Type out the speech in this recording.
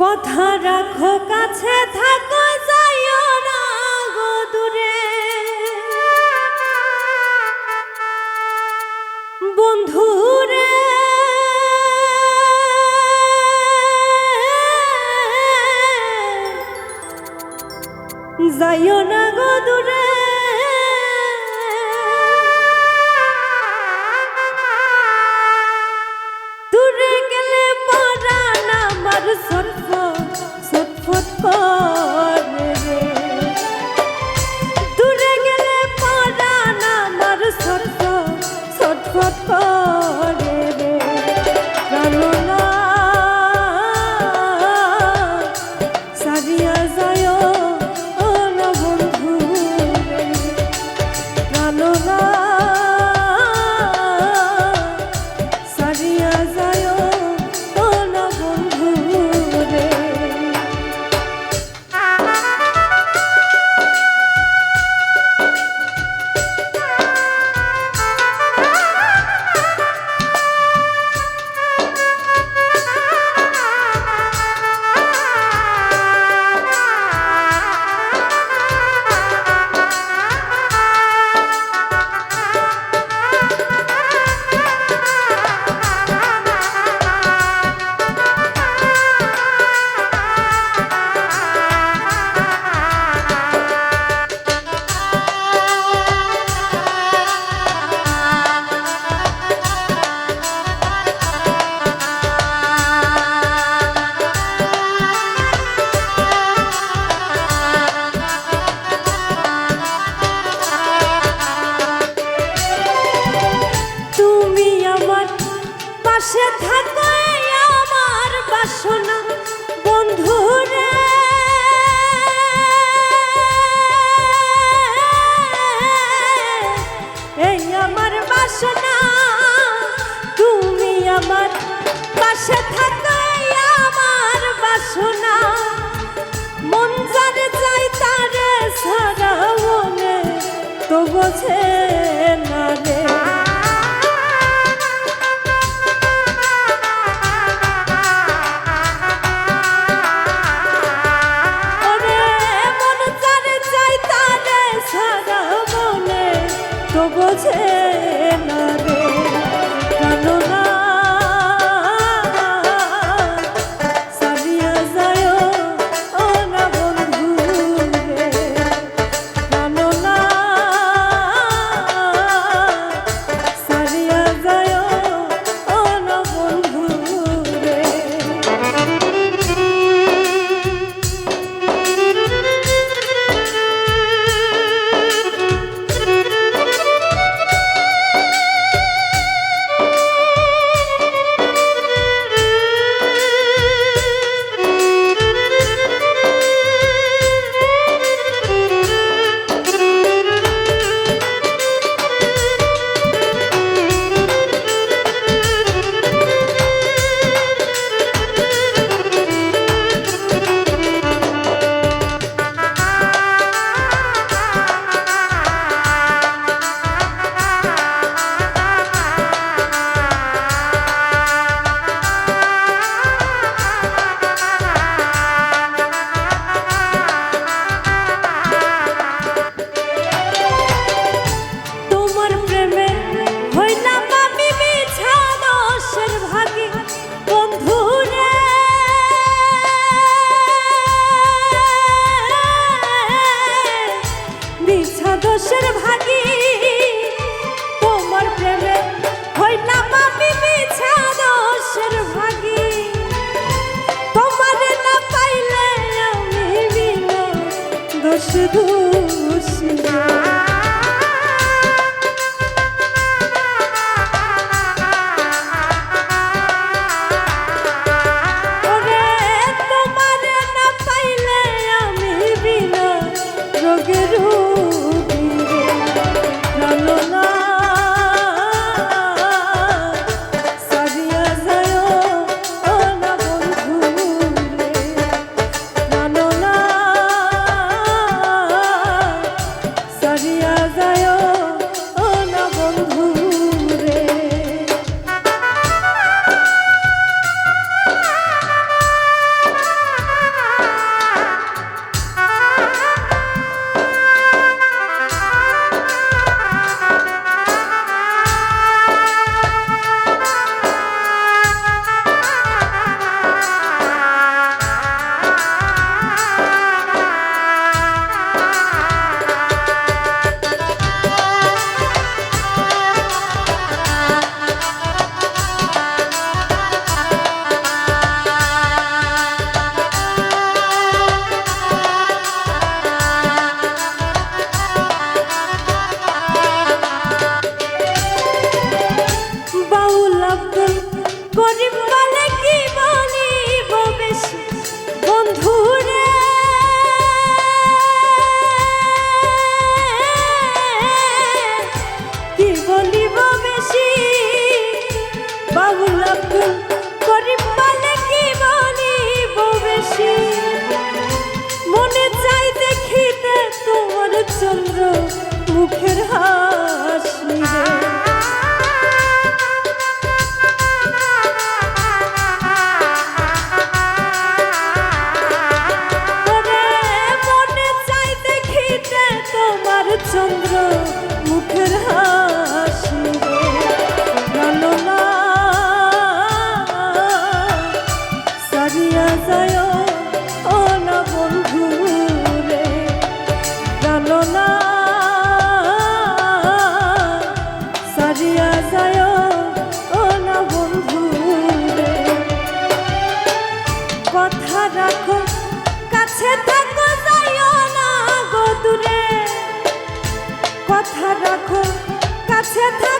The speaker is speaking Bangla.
কথা রাখো কাছে থাকো যাইও না গো দূরে। বন্ধুরে যাইও না গো দূরে। footfall. বোঝে না রে। দোষের ভাগি। তোমার প্রেমে হইলাম আমি মিছা দোষের ভাগি। তোমার না পাইলে আমি দোষ দূর। গো দূরে কথা রাখো কাছে থাকো